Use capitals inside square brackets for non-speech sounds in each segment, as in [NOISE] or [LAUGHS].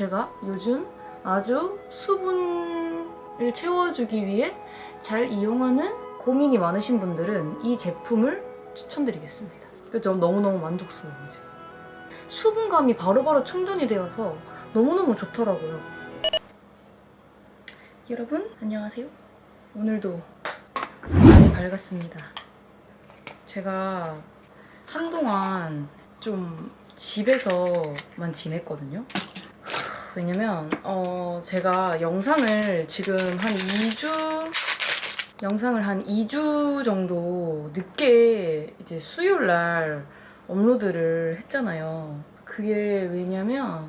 제가 요즘 아주 수분을 채워주기 위해 잘 이용하는 고민이 많으신 분들은 이 제품을 추천드리겠습니다. 그죠? 너무너무 만족스러워요, 지금. 수분감이 바로바로 충전이 되어서 너무너무 좋더라고요. 여러분, 안녕하세요. 오늘도 많이 밝았습니다. 제가 한동안 좀 집에서만 지냈거든요. 하, 왜냐면 어 제가 영상을 지금 한 2주 영상을 한 2주 정도 늦게 이제 수요일 날 업로드를 했잖아요. 그게 왜냐면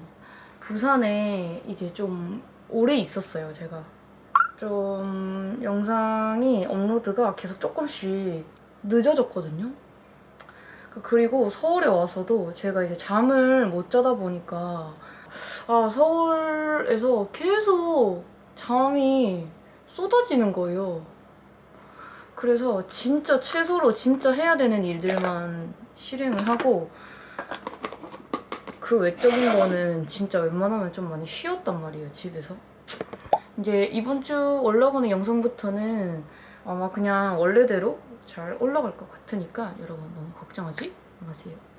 부산에 이제 좀 오래 있었어요, 제가. 좀 영상이 업로드가 계속 조금씩 늦어졌거든요. 그리고 서울에 와서도 제가 이제 잠을 못 자다 보니까 아 서울에서 계속 잠이 쏟아지는 거예요. 그래서 진짜 최소로 진짜 해야 되는 일들만 실행을 하고 그 외적인 거는 진짜 웬만하면 좀 많이 쉬었단 말이에요 집에서. 이제 이번 주 올라가는 영상부터는 아마 그냥 원래대로 잘 올라갈 것 같으니까 여러분 너무 걱정하지 마세요.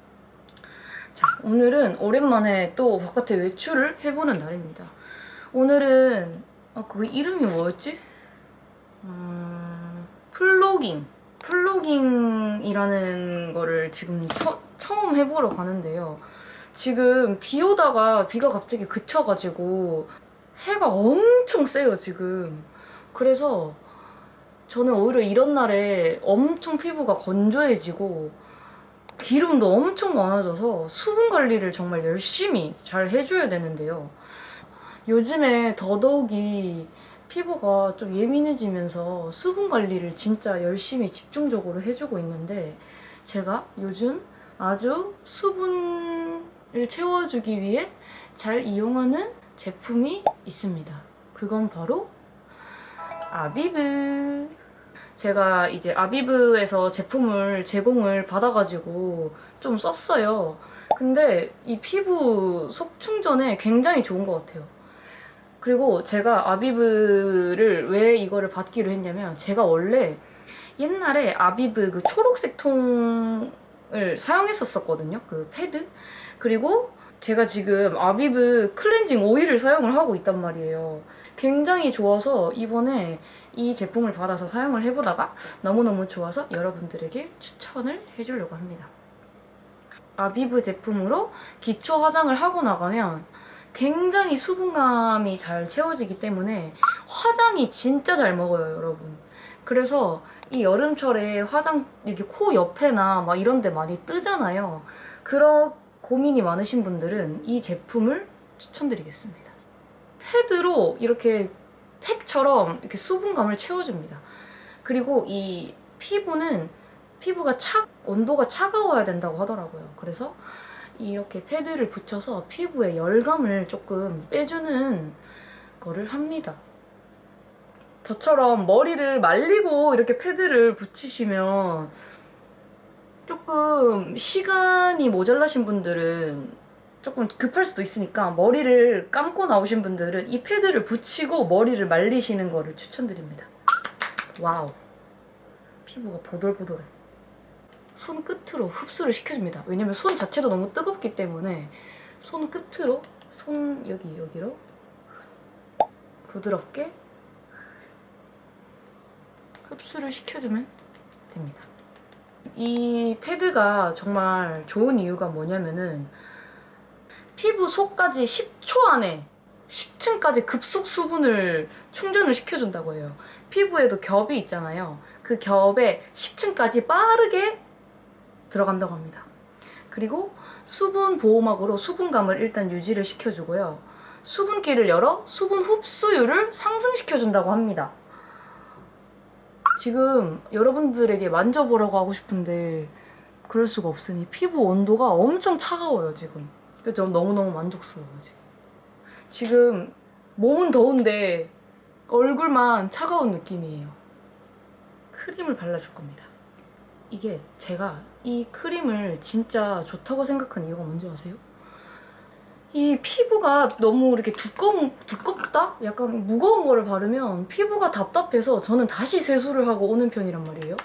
자, 오늘은 오랜만에 또 바깥에 외출을 해보는 날입니다. 오늘은 아, 그 이름이 뭐였지? 음, 플로깅. 플로깅이라는 거를 지금 처, 처음 해보러 가는데요. 지금 비 오다가 비가 갑자기 그쳐가지고 해가 엄청 세요, 지금. 그래서 저는 오히려 이런 날에 엄청 피부가 건조해지고 기름도 엄청 많아져서 수분 관리를 정말 열심히 잘 해줘야 되는데요. 요즘에 더더욱이 피부가 좀 예민해지면서 수분 관리를 진짜 열심히 집중적으로 해주고 있는데 제가 요즘 아주 수분을 채워주기 위해 잘 이용하는 제품이 있습니다. 그건 바로 아비브. 제가 이제 아비브에서 제품을 제공을 받아가지고 좀 썼어요. 근데 이 피부 속 충전에 굉장히 좋은 것 같아요. 그리고 제가 아비브를 왜 이거를 받기로 했냐면 제가 원래 옛날에 아비브 그 초록색 통을 사용했었었거든요. 그 패드. 그리고 제가 지금 아비브 클렌징 오일을 사용을 하고 있단 말이에요. 굉장히 좋아서 이번에 이 제품을 받아서 사용을 해보다가 너무너무 좋아서 여러분들에게 추천을 해주려고 합니다. 아비브 제품으로 기초 화장을 하고 나가면 굉장히 수분감이 잘 채워지기 때문에 화장이 진짜 잘 먹어요, 여러분. 그래서 이 여름철에 화장 이렇게 코 옆에나 막 이런 데 많이 뜨잖아요. 그런 고민이 많으신 분들은 이 제품을 추천드리겠습니다. 패드로 이렇게 팩처럼 이렇게 수분감을 채워줍니다. 그리고 이 피부는 피부가 차 온도가 차가워야 된다고 하더라고요. 그래서 이렇게 패드를 붙여서 피부에 열감을 조금 빼주는 거를 합니다. 저처럼 머리를 말리고 이렇게 패드를 붙이시면 조금 시간이 모자라신 분들은 조금 급할 수도 있으니까 머리를 감고 나오신 분들은 이 패드를 붙이고 머리를 말리시는 거를 추천드립니다. 와우. 피부가 보들보들해. 손 끝으로 흡수를 시켜줍니다. 왜냐면 손 자체도 너무 뜨겁기 때문에 손 끝으로 손 여기 여기로 부드럽게 흡수를 시켜주면 됩니다. 이 패드가 정말 좋은 이유가 뭐냐면은 피부 속까지 10초 안에 10층까지 급속 수분을 충전을 시켜준다고 해요. 피부에도 겹이 있잖아요. 그 겹에 10층까지 빠르게 들어간다고 합니다. 그리고 수분 보호막으로 수분감을 일단 유지를 시켜주고요. 수분기를 열어 수분 흡수율을 상승시켜준다고 합니다. 지금 여러분들에게 만져보라고 하고 싶은데 그럴 수가 없으니 피부 온도가 엄청 차가워요, 지금. 그죠? 너무너무 만족스러워요, 지금. 지금 몸은 더운데 얼굴만 차가운 느낌이에요. 크림을 발라줄 겁니다. 이게 제가 이 크림을 진짜 좋다고 생각한 이유가 뭔지 아세요? 이 피부가 너무 이렇게 두꺼운, 두껍다? 약간 무거운 거를 바르면 피부가 답답해서 저는 다시 세수를 하고 오는 편이란 말이에요.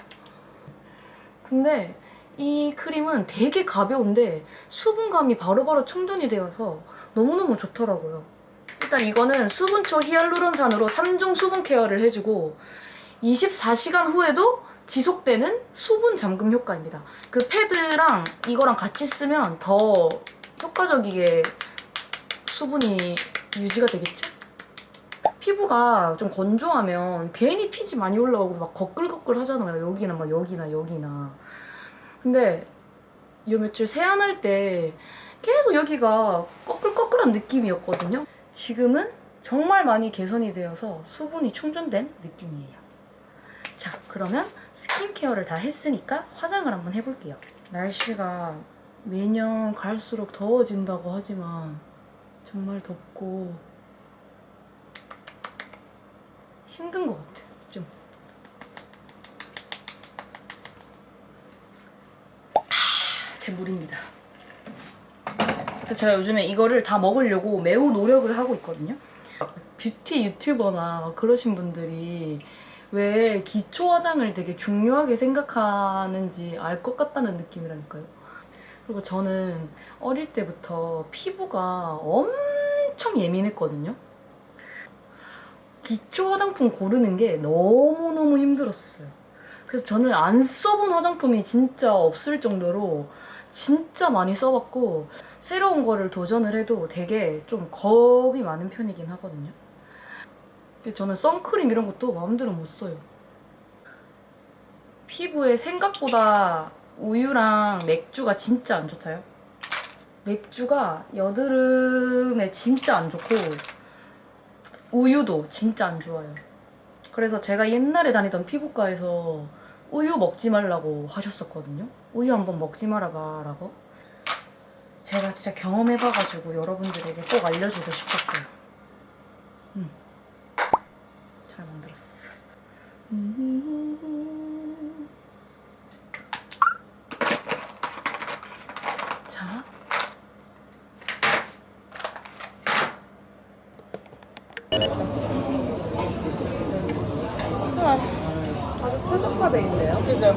근데 이 크림은 되게 가벼운데 수분감이 바로바로 충전이 되어서 너무너무 좋더라고요. 일단 이거는 수분초 히알루론산으로 3중 수분 케어를 해주고 24시간 후에도 지속되는 수분 잠금 효과입니다. 그 패드랑 이거랑 같이 쓰면 더 효과적이게 수분이 유지가 되겠죠? 피부가 좀 건조하면 괜히 피지 많이 올라오고 막 거끌거끌 하잖아요. 여기나 막 여기나 여기나. 근데 요 며칠 세안할 때 계속 여기가 꺼끌꺼끌한 느낌이었거든요. 지금은 정말 많이 개선이 되어서 수분이 충전된 느낌이에요. 자, 그러면 스킨케어를 다 했으니까 화장을 한번 해볼게요. 날씨가 매년 갈수록 더워진다고 하지만 정말 덥고 힘든 것 같아, 좀. 아, 제 물입니다. 제가 요즘에 이거를 다 먹으려고 매우 노력을 하고 있거든요. 뷰티 유튜버나 막 그러신 분들이 왜 기초 화장을 되게 중요하게 생각하는지 알 것 같다는 느낌이라니까요. 그리고 저는 어릴 때부터 피부가 엄청 예민했거든요. 기초 화장품 고르는 게 너무너무 힘들었어요. 그래서 저는 안 써본 화장품이 진짜 없을 정도로 진짜 많이 써봤고 새로운 거를 도전을 해도 되게 좀 겁이 많은 편이긴 하거든요. 저는 선크림 이런 것도 마음대로 못 써요. 피부에 생각보다 우유랑 맥주가 진짜 안 좋다요. 맥주가 여드름에 진짜 안 좋고 우유도 진짜 안 좋아요. 그래서 제가 옛날에 다니던 피부과에서 우유 먹지 말라고 하셨었거든요. 우유 한번 먹지 말아봐라고. 제가 진짜 경험해봐가지고 여러분들에게 꼭 알려주고 싶었어요. 음. 잘 만들었어. 음. 자. 하나 아주 뾰족하게 있네요. 그죠?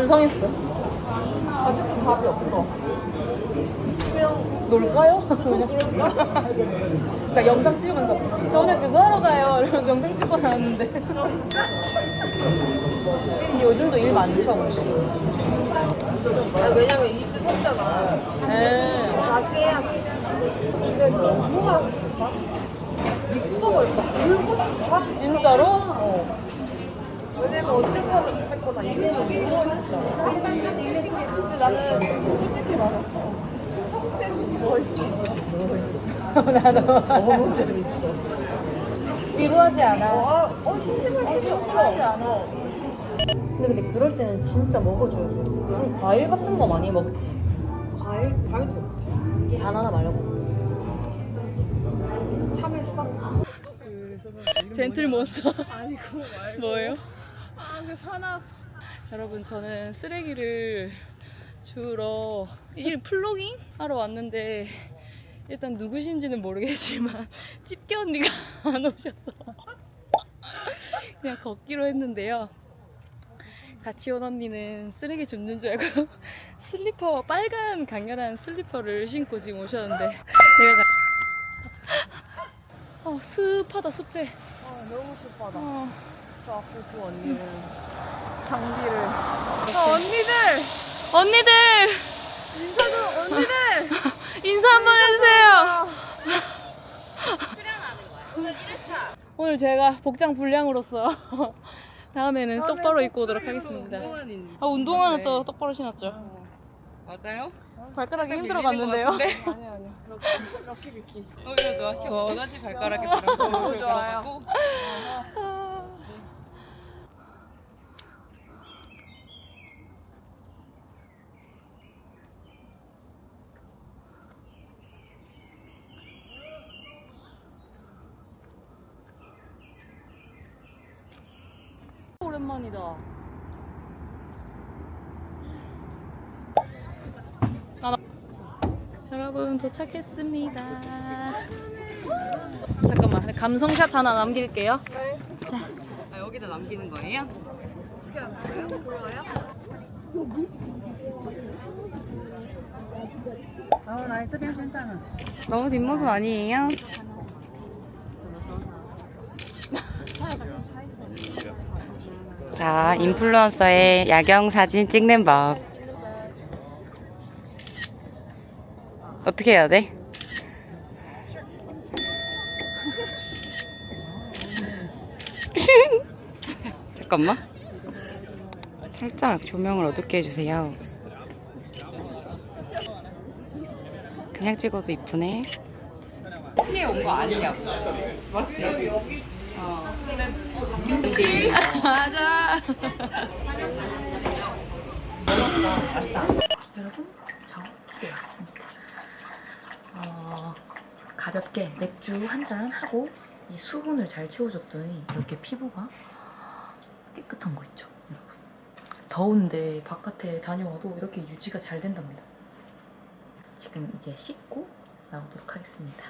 반성했어. 아직 답이 없어. 그냥 놀까요? [LAUGHS] 그러니까 영상 찍으면서 저는 그거 하러 가요. 이러면서 영상 찍고 나왔는데 [LAUGHS] 요즘도 일 많죠. 근데. 아, 왜냐면 이주 섰잖아. 에 다시 해야 돼. 근데 너무 하고 싶다. 미쳐버렸다. 울고 싶다. 진짜로? 어. 왜냐면 할 거다. 이미 너무 나는 솔직히 말해서 평생 누워있어. 나도 너무 재밌어. 지루하지 않아. 어, 아, 어, 심심할 때 심심하지. 않아. 근데 근데 그럴 때는 진짜 먹어줘야죠. 그럼 과일 같은 거 많이 먹지. 과일, 과일도 먹지. 바나나 말고. 참을 수밖에 젠틀 몬스터. 아니, 그거 말고. 뭐예요? 아, 그 산악. 여러분 저는 쓰레기를 주러 일 플로깅 하러 왔는데 일단 누구신지는 모르겠지만 [LAUGHS] 집게 언니가 [LAUGHS] 안 오셔서 [LAUGHS] 그냥 걷기로 했는데요. 같이 온 언니는 쓰레기 줍는 줄 알고 슬리퍼 빨간 강렬한 슬리퍼를 신고 지금 오셨는데 내가 가... 어 습하다 습해. 아, 너무 습하다. 어. 저 앞에 두 언니는 장비를. 아, 언니들! 언니들! 인사 좀, 언니들! [LAUGHS] 인사 한 번 해주세요! 오늘 제가 복장 불량으로서 [LAUGHS] 다음에는 똑바로 입고 오도록 하겠습니다. 아, 운동화는 또 똑바로 신었죠. 맞아요? 발가락이 힘들어 갔는데요. 아니, 아니. 럭키 비키. 오히려 좋아. 시원하지 발가락에 너무 좋아요. 대박이다. 여러분 도착했습니다. 잠깐만 감성샷 하나 남길게요. 자 아, 여기다 남기는 거예요? 어떻게 하는 거예요? 몰라요? 아, 나이 쯔병 괜찮아. 너무 뒷모습 아니에요? [LAUGHS] 자, 인플루언서의 야경 사진 찍는 법. 어떻게 해야 돼? [LAUGHS] 잠깐만. 살짝 조명을 어둡게 해주세요. 그냥 찍어도 이쁘네. 피해 온 거 아니냐고. 맞지? 어. 맞아. 여러분 저 집에 왔습니다. 어, 가볍게 맥주 한 잔 하고 이 수분을 잘 채워줬더니 이렇게 피부가 깨끗한 거 있죠, 여러분. 더운데 바깥에 다녀와도 이렇게 유지가 잘 된답니다. 지금 이제 씻고 나오도록 하겠습니다.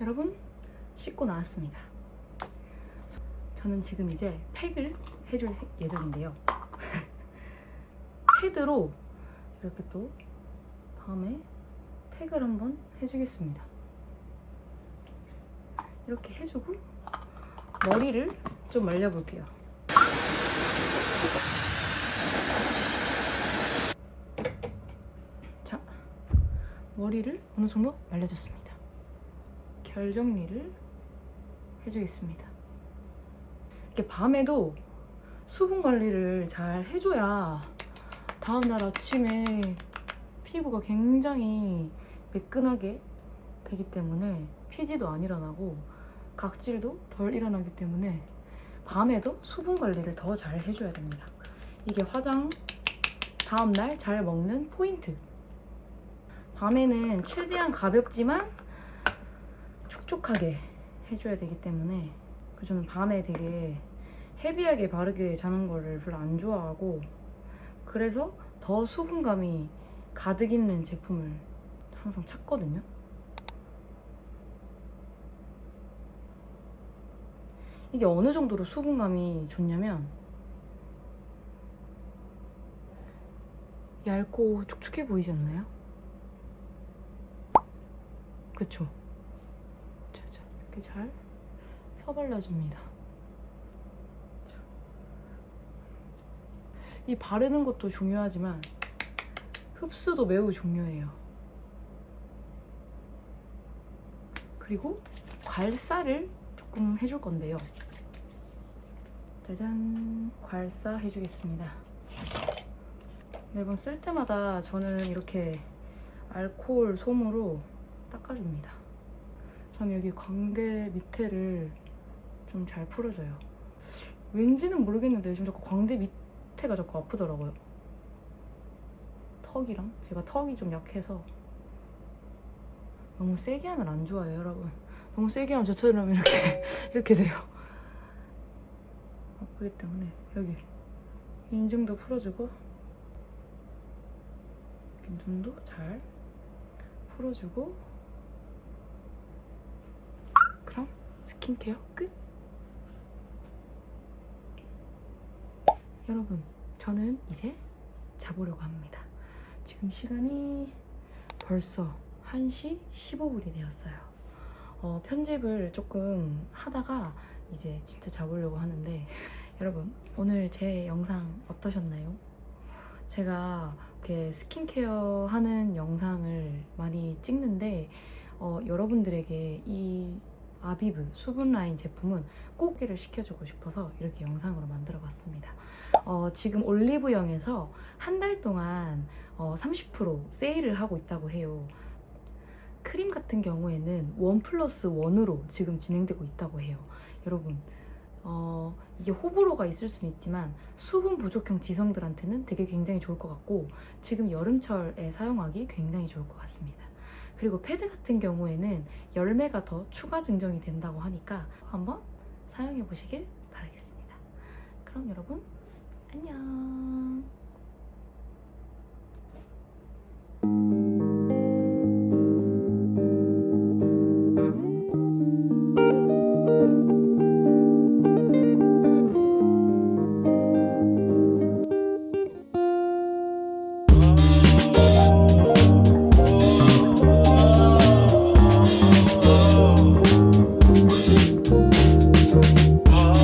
여러분 씻고 나왔습니다. 저는 지금 이제 팩을 해줄 세- 예정인데요. [LAUGHS] 패드로 이렇게 또 다음에 팩을 한번 해주겠습니다. 이렇게 해주고 머리를 좀 말려볼게요. 자, 머리를 어느 정도 말려줬습니다. 결 정리를 해주겠습니다. 이렇게 밤에도 수분 관리를 잘 해줘야 다음날 아침에 피부가 굉장히 매끈하게 되기 때문에 피지도 안 일어나고 각질도 덜 일어나기 때문에 밤에도 수분 관리를 더 잘 해줘야 됩니다. 이게 화장 다음날 잘 먹는 포인트. 밤에는 최대한 가볍지만 촉촉하게 해줘야 되기 때문에 저는 밤에 되게 헤비하게 바르게 자는 거를 별로 안 좋아하고 그래서 더 수분감이 가득 있는 제품을 항상 찾거든요. 이게 어느 정도로 수분감이 좋냐면 얇고 촉촉해 보이지 않나요? 그쵸? 자 자 이렇게 잘 펴발라줍니다. 자. 이 바르는 것도 중요하지만 흡수도 매우 중요해요. 그리고 괄사를 조금 해줄 건데요. 짜잔, 괄사 해주겠습니다. 매번 쓸 때마다 저는 이렇게 알코올 솜으로 닦아줍니다. 저는 여기 광대 밑에를 좀 잘 풀어줘요. 왠지는 모르겠는데 요즘 자꾸 광대 밑에가 자꾸 아프더라고요. 턱이랑 제가 턱이 좀 약해서 너무 세게 하면 안 좋아요, 여러분. 너무 세게 하면 저처럼 이렇게 [LAUGHS] 이렇게 돼요. 아프기 때문에 여기 인중도 풀어주고 인중도 잘 풀어주고 그럼 스킨케어 끝. 여러분, 저는 이제 자보려고 합니다. 지금 시간이 벌써 1시 15분이 되었어요. 어, 편집을 조금 하다가 이제 진짜 자보려고 하는데 [LAUGHS] 여러분 오늘 제 영상 어떠셨나요? 제가 이렇게 스킨케어 하는 영상을 많이 찍는데 어, 여러분들에게 이 아비브 수분 라인 제품은 꼭 소개를 시켜주고 싶어서 이렇게 영상으로 만들어 봤습니다. 어, 지금 올리브영에서 한 달 동안 어, 30% 세일을 하고 있다고 해요. 크림 같은 경우에는 원 플러스 원으로 지금 진행되고 있다고 해요. 여러분, 어, 이게 호불호가 있을 수는 있지만 수분 부족형 지성들한테는 되게 굉장히 좋을 것 같고 지금 여름철에 사용하기 굉장히 좋을 것 같습니다. 그리고 패드 같은 경우에는 열매가 더 추가 증정이 된다고 하니까 한번 사용해 보시길 바라겠습니다. 그럼 여러분, 안녕.